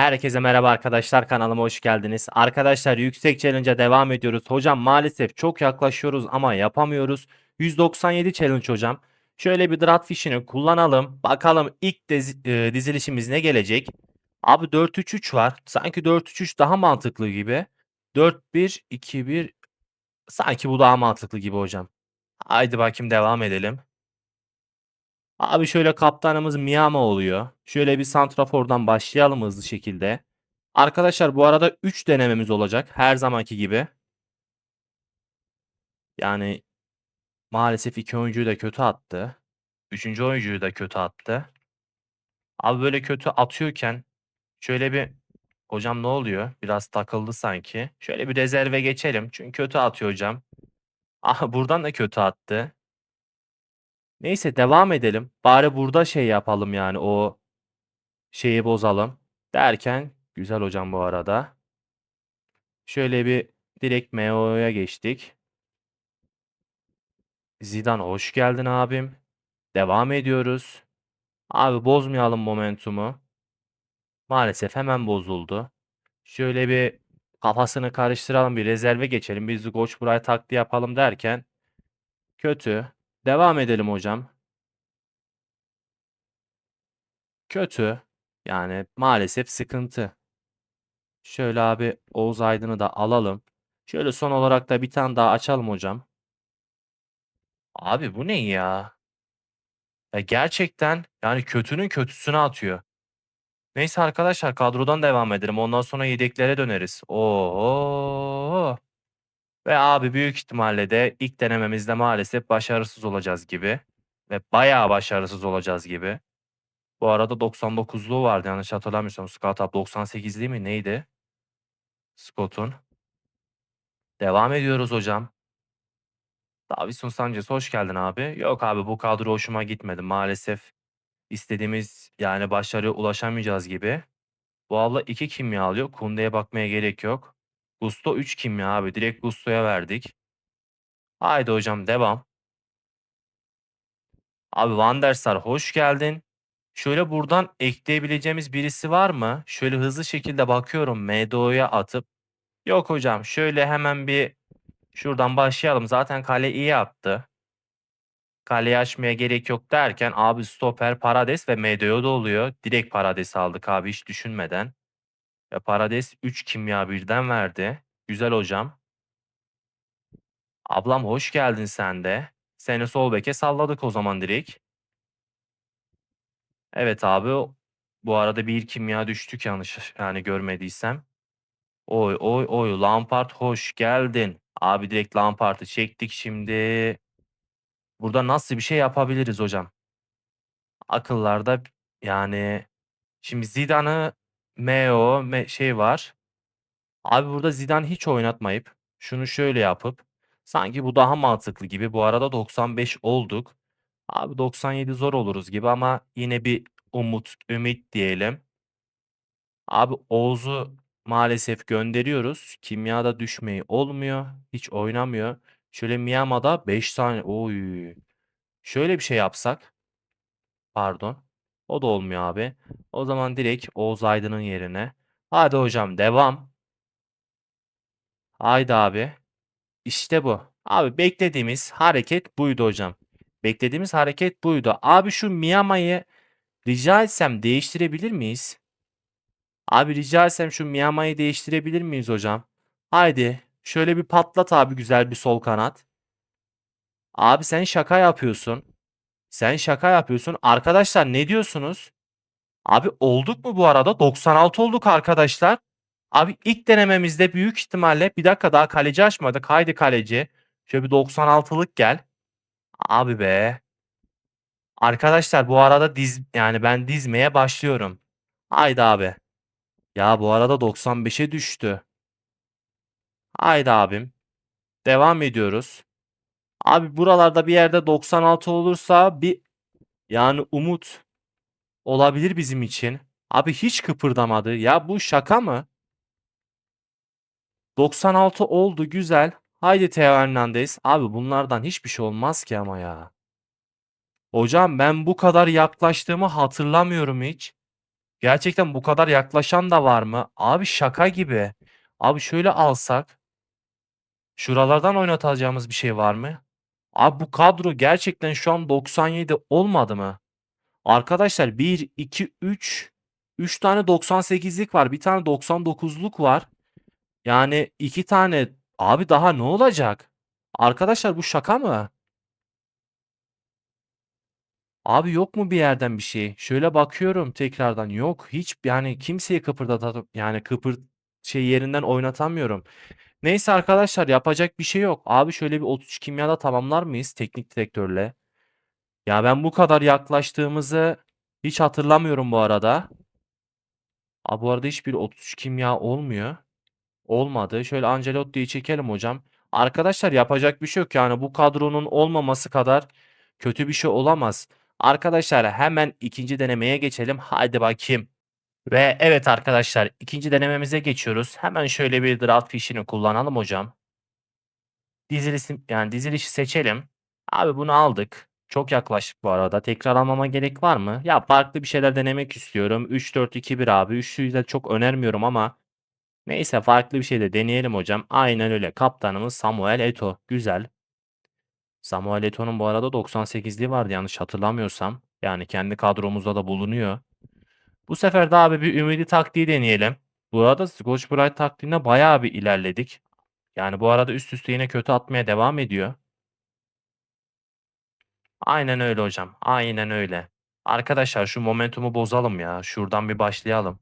Herkese merhaba arkadaşlar kanalıma hoş geldiniz. Arkadaşlar yüksek challenge'a devam ediyoruz. Hocam maalesef çok yaklaşıyoruz ama yapamıyoruz. 197 challenge hocam. Şöyle bir draft fişini kullanalım. Bakalım ilk dizi- e, dizilişimiz ne gelecek? Abi 4-3-3 var. Sanki 4-3-3 daha mantıklı gibi. 4-1-2-1 sanki bu daha mantıklı gibi hocam. Haydi bakayım devam edelim. Abi şöyle kaptanımız Miyama oluyor. Şöyle bir santrafordan başlayalım hızlı şekilde. Arkadaşlar bu arada 3 denememiz olacak her zamanki gibi. Yani maalesef iki oyuncuyu da kötü attı. Üçüncü oyuncuyu da kötü attı. Abi böyle kötü atıyorken şöyle bir hocam ne oluyor? Biraz takıldı sanki. Şöyle bir rezerve geçelim. Çünkü kötü atıyor hocam. Aha buradan da kötü attı. Neyse devam edelim. Bari burada şey yapalım yani o şeyi bozalım derken güzel hocam bu arada. Şöyle bir direkt MO'ya geçtik. Zidane hoş geldin abim. Devam ediyoruz. Abi bozmayalım momentumu. Maalesef hemen bozuldu. Şöyle bir kafasını karıştıralım bir rezerve geçelim. Biz koç buraya taktiği yapalım derken kötü. Devam edelim hocam. Kötü. Yani maalesef sıkıntı. Şöyle abi Oğuz Aydın'ı da alalım. Şöyle son olarak da bir tane daha açalım hocam. Abi bu ne ya? Ya gerçekten yani kötünün kötüsünü atıyor. Neyse arkadaşlar kadrodan devam edelim. Ondan sonra yedeklere döneriz. Oo. Ve abi büyük ihtimalle de ilk denememizde maalesef başarısız olacağız gibi. Ve bayağı başarısız olacağız gibi. Bu arada 99'luğu vardı yanlış hatırlamıyorsam. Scout Up 98'li mi neydi? Scott'un. Devam ediyoruz hocam. Davinson Sanchez hoş geldin abi. Yok abi bu kadro hoşuma gitmedi. Maalesef istediğimiz yani başarıya ulaşamayacağız gibi. Bu abla 2 kimya alıyor. Kunde'ye bakmaya gerek yok. Gusto 3 kimya abi. Direkt Gusto'ya verdik. Haydi hocam devam. Abi Van der hoş geldin. Şöyle buradan ekleyebileceğimiz birisi var mı? Şöyle hızlı şekilde bakıyorum MDO'ya atıp. Yok hocam şöyle hemen bir şuradan başlayalım. Zaten kale iyi attı. Kaleyi açmaya gerek yok derken abi stoper Parades ve MDO da oluyor. Direkt Parades aldık abi hiç düşünmeden. Ve Parades 3 kimya birden verdi. Güzel hocam. Ablam hoş geldin sen de. Seni sol beke salladık o zaman direkt. Evet abi. Bu arada bir kimya düştük yanlış yani görmediysem. Oy oy oy Lampard hoş geldin. Abi direkt Lampard'ı çektik şimdi. Burada nasıl bir şey yapabiliriz hocam? Akıllarda yani şimdi Zidane'ı Meo me şey var. Abi burada Zidane hiç oynatmayıp şunu şöyle yapıp sanki bu daha mantıklı gibi. Bu arada 95 olduk. Abi 97 zor oluruz gibi ama yine bir umut, ümit diyelim. Abi Oğuz'u maalesef gönderiyoruz. Kimyada düşmeyi olmuyor. Hiç oynamıyor. Şöyle Miyama'da 5 tane. Oy. Şöyle bir şey yapsak. Pardon. O da olmuyor abi. O zaman direkt Oğuz Aydın'ın yerine. Hadi hocam devam. Haydi abi. İşte bu. Abi beklediğimiz hareket buydu hocam. Beklediğimiz hareket buydu. Abi şu Miyama'yı rica etsem değiştirebilir miyiz? Abi rica etsem şu Miyama'yı değiştirebilir miyiz hocam? Haydi. Şöyle bir patlat abi güzel bir sol kanat. Abi sen şaka yapıyorsun. Sen şaka yapıyorsun. Arkadaşlar ne diyorsunuz? Abi olduk mu bu arada? 96 olduk arkadaşlar. Abi ilk denememizde büyük ihtimalle bir dakika daha kaleci açmadık. Haydi kaleci. Şöyle bir 96'lık gel. Abi be. Arkadaşlar bu arada diz yani ben dizmeye başlıyorum. Haydi abi. Ya bu arada 95'e düştü. Haydi abim. Devam ediyoruz. Abi buralarda bir yerde 96 olursa bir yani umut olabilir bizim için. Abi hiç kıpırdamadı. Ya bu şaka mı? 96 oldu güzel. Haydi Theo Hernandez. Abi bunlardan hiçbir şey olmaz ki ama ya. Hocam ben bu kadar yaklaştığımı hatırlamıyorum hiç. Gerçekten bu kadar yaklaşan da var mı? Abi şaka gibi. Abi şöyle alsak şuralardan oynatacağımız bir şey var mı? Abi bu kadro gerçekten şu an 97 olmadı mı? Arkadaşlar 1, 2, 3, 3 tane 98'lik var. Bir tane 99'luk var. Yani 2 tane abi daha ne olacak? Arkadaşlar bu şaka mı? Abi yok mu bir yerden bir şey? Şöyle bakıyorum tekrardan. Yok. Hiç yani kimseyi kıpırdatıp yani kıpır şey yerinden oynatamıyorum. Neyse arkadaşlar yapacak bir şey yok. Abi şöyle bir 33 kimyada tamamlar mıyız teknik direktörle? Ya ben bu kadar yaklaştığımızı hiç hatırlamıyorum bu arada. Abi bu arada hiçbir 33 kimya olmuyor. Olmadı. Şöyle Ancelotti'yi çekelim hocam. Arkadaşlar yapacak bir şey yok yani bu kadronun olmaması kadar kötü bir şey olamaz. Arkadaşlar hemen ikinci denemeye geçelim. Haydi bakayım. Ve evet arkadaşlar ikinci denememize geçiyoruz. Hemen şöyle bir draft fişini kullanalım hocam. Dizilisi, yani dizilişi seçelim. Abi bunu aldık. Çok yaklaştık bu arada. Tekrar almama gerek var mı? Ya farklı bir şeyler denemek istiyorum. 3-4-2-1 abi. Üçlüyü de çok önermiyorum ama Neyse farklı bir şey de deneyelim hocam. Aynen öyle. Kaptanımız Samuel Eto'o. Güzel. Samuel Eto'nun bu arada 98'liği vardı yanlış hatırlamıyorsam. Yani kendi kadromuzda da bulunuyor. Bu sefer de abi bir ümidi taktiği deneyelim. Bu arada Scotch Brite taktiğine bayağı bir ilerledik. Yani bu arada üst üste yine kötü atmaya devam ediyor. Aynen öyle hocam. Aynen öyle. Arkadaşlar şu momentumu bozalım ya. Şuradan bir başlayalım.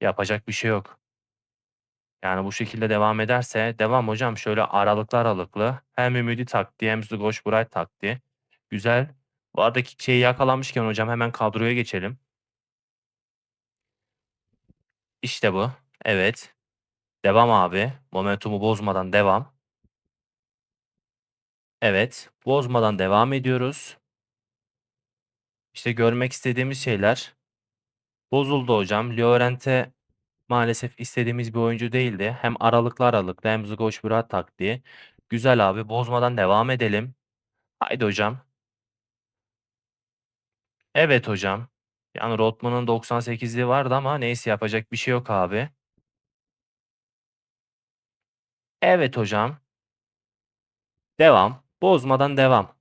Yapacak bir şey yok. Yani bu şekilde devam ederse devam hocam şöyle aralıklı aralıklı hem Ümidi taktiği hem Zgoş Bright taktiği. Güzel. Bu aradaki şeyi yakalamışken hocam hemen kadroya geçelim. İşte bu. Evet. Devam abi. Momentumu bozmadan devam. Evet. Bozmadan devam ediyoruz. İşte görmek istediğimiz şeyler bozuldu hocam. Llorente maalesef istediğimiz bir oyuncu değildi. Hem aralıklı aralıklı hem Zgoş Bright taktiği. Güzel abi. Bozmadan devam edelim. Haydi hocam. Evet hocam. Yani Rotman'ın 98'liği vardı ama neyse yapacak bir şey yok abi. Evet hocam. Devam. Bozmadan devam.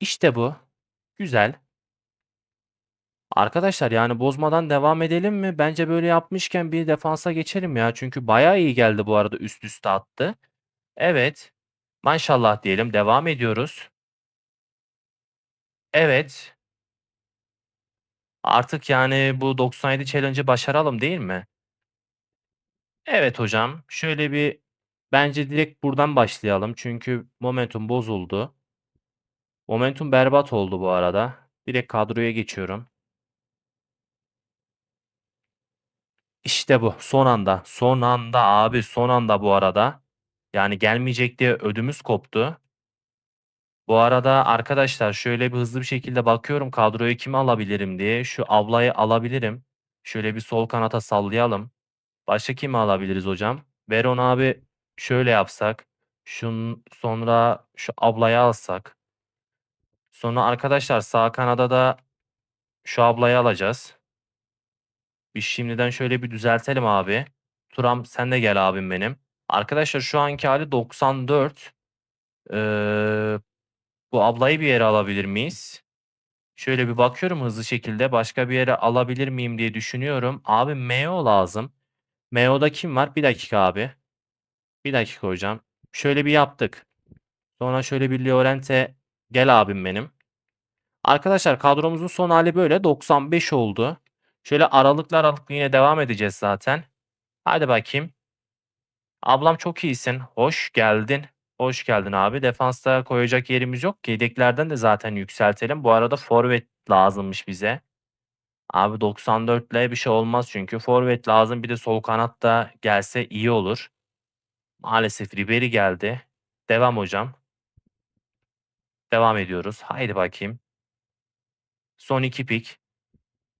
İşte bu. Güzel. Arkadaşlar yani bozmadan devam edelim mi? Bence böyle yapmışken bir defansa geçelim ya. Çünkü bayağı iyi geldi bu arada üst üste attı. Evet. Maşallah diyelim. Devam ediyoruz. Evet. Artık yani bu 97 challenge'ı başaralım değil mi? Evet hocam. Şöyle bir bence direkt buradan başlayalım. Çünkü momentum bozuldu. Momentum berbat oldu bu arada. Direkt kadroya geçiyorum. İşte bu. Son anda. Son anda abi. Son anda bu arada. Yani gelmeyecek diye ödümüz koptu. Bu arada arkadaşlar şöyle bir hızlı bir şekilde bakıyorum kadroyu kimi alabilirim diye. Şu ablayı alabilirim. Şöyle bir sol kanata sallayalım. Başka kimi alabiliriz hocam? Veron abi şöyle yapsak. Şun sonra şu ablayı alsak. Sonra arkadaşlar sağ kanada da şu ablayı alacağız. Bir şimdiden şöyle bir düzeltelim abi. Turam sen de gel abim benim. Arkadaşlar şu anki hali 94. Ee, bu ablayı bir yere alabilir miyiz? Şöyle bir bakıyorum hızlı şekilde. Başka bir yere alabilir miyim diye düşünüyorum. Abi Meo lazım. Meo'da kim var? Bir dakika abi. Bir dakika hocam. Şöyle bir yaptık. Sonra şöyle bir Llorente. Gel abim benim. Arkadaşlar kadromuzun son hali böyle. 95 oldu. Şöyle aralıklı aralıklı yine devam edeceğiz zaten. Hadi bakayım. Ablam çok iyisin. Hoş geldin. Hoş geldin abi. Defansta koyacak yerimiz yok ki. Yedeklerden de zaten yükseltelim. Bu arada forvet lazımmış bize. Abi 94 ile bir şey olmaz çünkü. Forvet lazım. Bir de sol kanat da gelse iyi olur. Maalesef Ribery geldi. Devam hocam. Devam ediyoruz. Haydi bakayım. Son iki pik.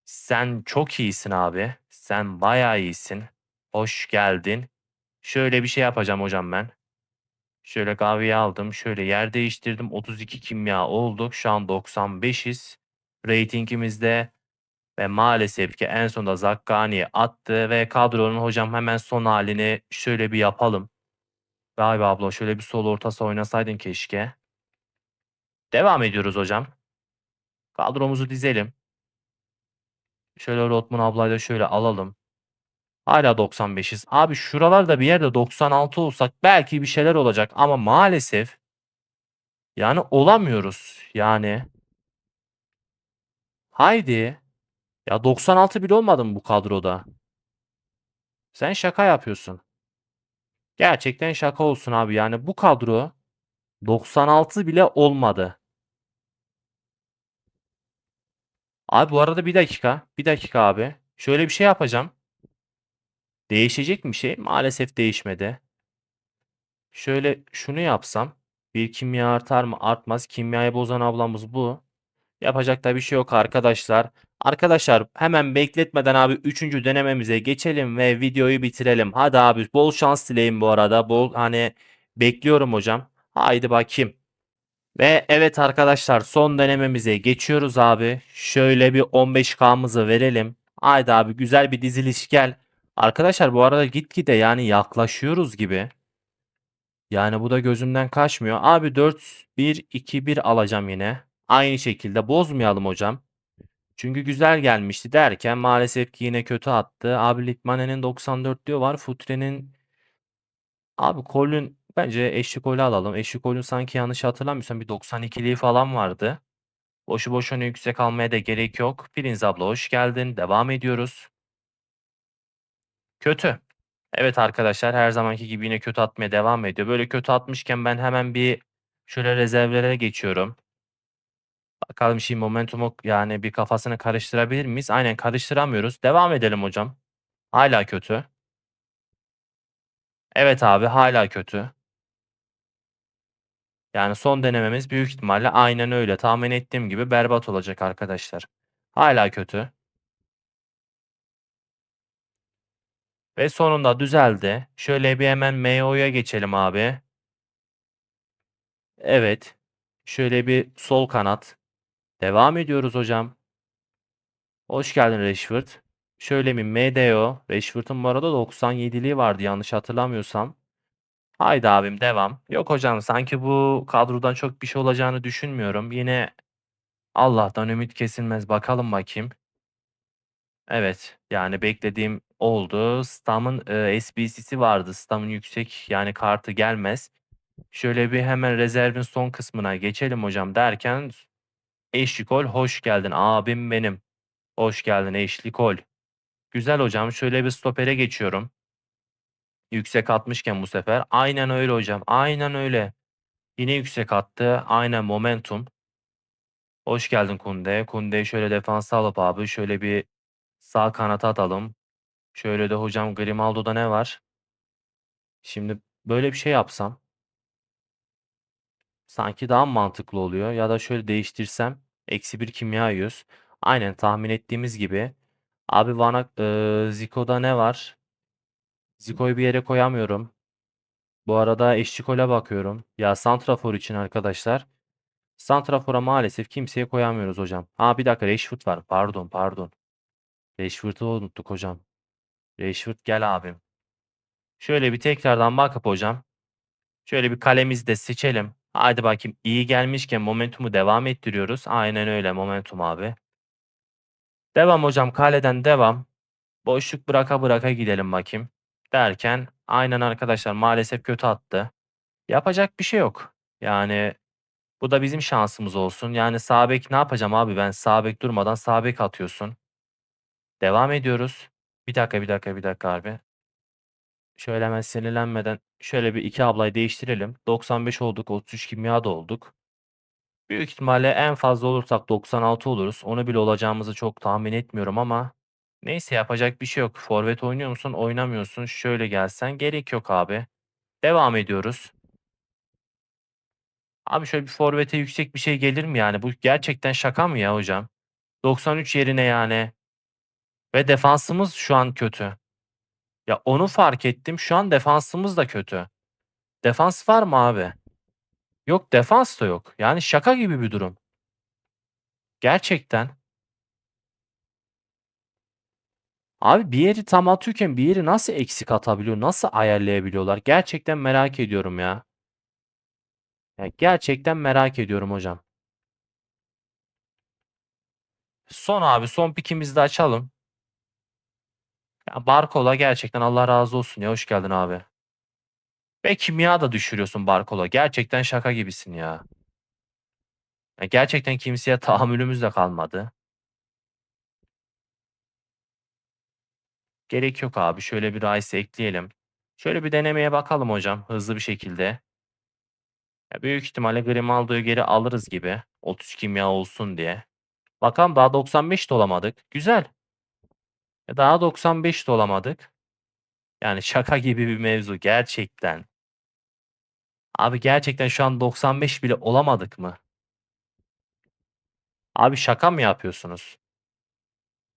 Sen çok iyisin abi. Sen bayağı iyisin. Hoş geldin. Şöyle bir şey yapacağım hocam ben. Şöyle kahveyi aldım. Şöyle yer değiştirdim. 32 kimya olduk. Şu an 95'iz. Ratingimiz de Ve maalesef ki en sonunda Zakkani'yi attı ve kadronun hocam hemen son halini şöyle bir yapalım. Vay be abla şöyle bir sol ortası oynasaydın keşke. Devam ediyoruz hocam. Kadromuzu dizelim. Şöyle Rotman ablayı da şöyle alalım. Hala 95'iz. Abi şuralarda bir yerde 96 olsak belki bir şeyler olacak ama maalesef yani olamıyoruz. Yani haydi. Ya 96 bile olmadı mı bu kadroda? Sen şaka yapıyorsun. Gerçekten şaka olsun abi. Yani bu kadro 96 bile olmadı. Abi bu arada bir dakika. Bir dakika abi. Şöyle bir şey yapacağım. Değişecek mi şey? Maalesef değişmedi. Şöyle şunu yapsam. Bir kimya artar mı? Artmaz. Kimyayı bozan ablamız bu. Yapacak da bir şey yok arkadaşlar. Arkadaşlar hemen bekletmeden abi 3. denememize geçelim ve videoyu bitirelim. Hadi abi bol şans dileyim bu arada. Bol hani bekliyorum hocam. Haydi bakayım. Ve evet arkadaşlar son denememize geçiyoruz abi. Şöyle bir 15K'mızı verelim. Haydi abi güzel bir diziliş gel. Arkadaşlar bu arada gitgide yani yaklaşıyoruz gibi. Yani bu da gözümden kaçmıyor. Abi 4-1-2-1 alacağım yine. Aynı şekilde bozmayalım hocam. Çünkü güzel gelmişti derken maalesef ki yine kötü attı. Abi Litmane'nin 94 diyor var. Futre'nin abi Kol'ün bence eşlik golü alalım. Eşlik golün sanki yanlış hatırlamıyorsam bir 92'liği falan vardı. Boşu boşuna yüksek almaya da gerek yok. Prinz abla hoş geldin. Devam ediyoruz. Kötü. Evet arkadaşlar her zamanki gibi yine kötü atmaya devam ediyor. Böyle kötü atmışken ben hemen bir şöyle rezervlere geçiyorum. Bakalım şimdi momentumu yani bir kafasını karıştırabilir miyiz? Aynen karıştıramıyoruz. Devam edelim hocam. Hala kötü. Evet abi hala kötü. Yani son denememiz büyük ihtimalle aynen öyle. Tahmin ettiğim gibi berbat olacak arkadaşlar. Hala kötü. Ve sonunda düzeldi. Şöyle bir hemen MO'ya geçelim abi. Evet. Şöyle bir sol kanat. Devam ediyoruz hocam. Hoş geldin Rashford. Şöyle bir MDO. Rashford'un bu arada 97'liği vardı yanlış hatırlamıyorsam. Haydi abim devam. Yok hocam sanki bu kadrodan çok bir şey olacağını düşünmüyorum. Yine Allah'tan ümit kesilmez. Bakalım bakayım. Evet yani beklediğim oldu. Stam'ın e, SBC'si vardı. Stam'ın yüksek yani kartı gelmez. Şöyle bir hemen rezervin son kısmına geçelim hocam derken Eşlikol hoş geldin abim benim. Hoş geldin Eşlikol. Güzel hocam şöyle bir stopere geçiyorum. Yüksek atmışken bu sefer. Aynen öyle hocam. Aynen öyle. Yine yüksek attı. Aynen momentum. Hoş geldin Kunde. Kunde'yi şöyle defansa alıp abi şöyle bir sağ kanata atalım. Şöyle de hocam Grimaldo'da ne var? Şimdi böyle bir şey yapsam sanki daha mantıklı oluyor. Ya da şöyle değiştirsem eksi bir kimya yiyoruz. Aynen tahmin ettiğimiz gibi. Abi Van e, Zico'da ne var? Zico'yu bir yere koyamıyorum. Bu arada Eşçikol'e bakıyorum. Ya Santrafor için arkadaşlar. Santrafor'a maalesef kimseye koyamıyoruz hocam. Ha bir dakika Rashford var. Pardon pardon. Rashford'u unuttuk hocam. Rashford gel abim. Şöyle bir tekrardan bakıp hocam. Şöyle bir kalemizi de seçelim. Haydi bakayım iyi gelmişken momentumu devam ettiriyoruz. Aynen öyle momentum abi. Devam hocam kaleden devam. Boşluk bıraka bıraka gidelim bakayım. Derken aynen arkadaşlar maalesef kötü attı. Yapacak bir şey yok. Yani bu da bizim şansımız olsun. Yani sağ bek ne yapacağım abi ben sağ bek durmadan sağ bek atıyorsun. Devam ediyoruz. Bir dakika bir dakika bir dakika abi. Şöyle hemen sinirlenmeden şöyle bir iki ablayı değiştirelim. 95 olduk 33 kimya da olduk. Büyük ihtimalle en fazla olursak 96 oluruz. Onu bile olacağımızı çok tahmin etmiyorum ama neyse yapacak bir şey yok. Forvet oynuyor musun? Oynamıyorsun. Şöyle gelsen gerek yok abi. Devam ediyoruz. Abi şöyle bir forvete yüksek bir şey gelir mi yani? Bu gerçekten şaka mı ya hocam? 93 yerine yani. Ve defansımız şu an kötü. Ya onu fark ettim. Şu an defansımız da kötü. Defans var mı abi? Yok defans da yok. Yani şaka gibi bir durum. Gerçekten. Abi bir yeri tam atıyorken bir yeri nasıl eksik atabiliyor? Nasıl ayarlayabiliyorlar? Gerçekten merak ediyorum ya. Ya gerçekten merak ediyorum hocam. Son abi son pikimizi de açalım. Ya Barkola gerçekten Allah razı olsun ya. Hoş geldin abi. Ve kimya da düşürüyorsun Barkola. Gerçekten şaka gibisin ya. Ya gerçekten kimseye tahammülümüz de kalmadı. Gerek yok abi. Şöyle bir Rice ekleyelim. Şöyle bir denemeye bakalım hocam hızlı bir şekilde. Ya büyük ihtimalle Grimaldo'yu geri alırız gibi. 30 kimya olsun diye. Bakalım daha 95 de olamadık. Güzel. E, Daha 95 de olamadık. Yani şaka gibi bir mevzu gerçekten. Abi gerçekten şu an 95 bile olamadık mı? Abi şaka mı yapıyorsunuz?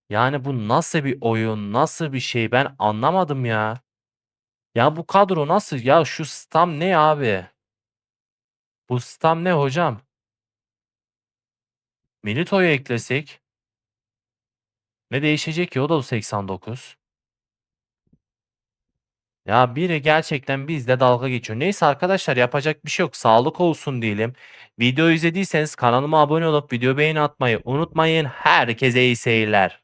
Yani bu nasıl bir oyun, nasıl bir şey ben anlamadım ya. Ya bu kadro nasıl? Ya şu stam ne abi? Bu stam ne hocam? Milito'yu eklesek ne değişecek ki? O da 89. Ya biri gerçekten bizle dalga geçiyor. Neyse arkadaşlar yapacak bir şey yok. Sağlık olsun diyelim. Video izlediyseniz kanalıma abone olup video beğeni atmayı unutmayın. Herkese iyi seyirler.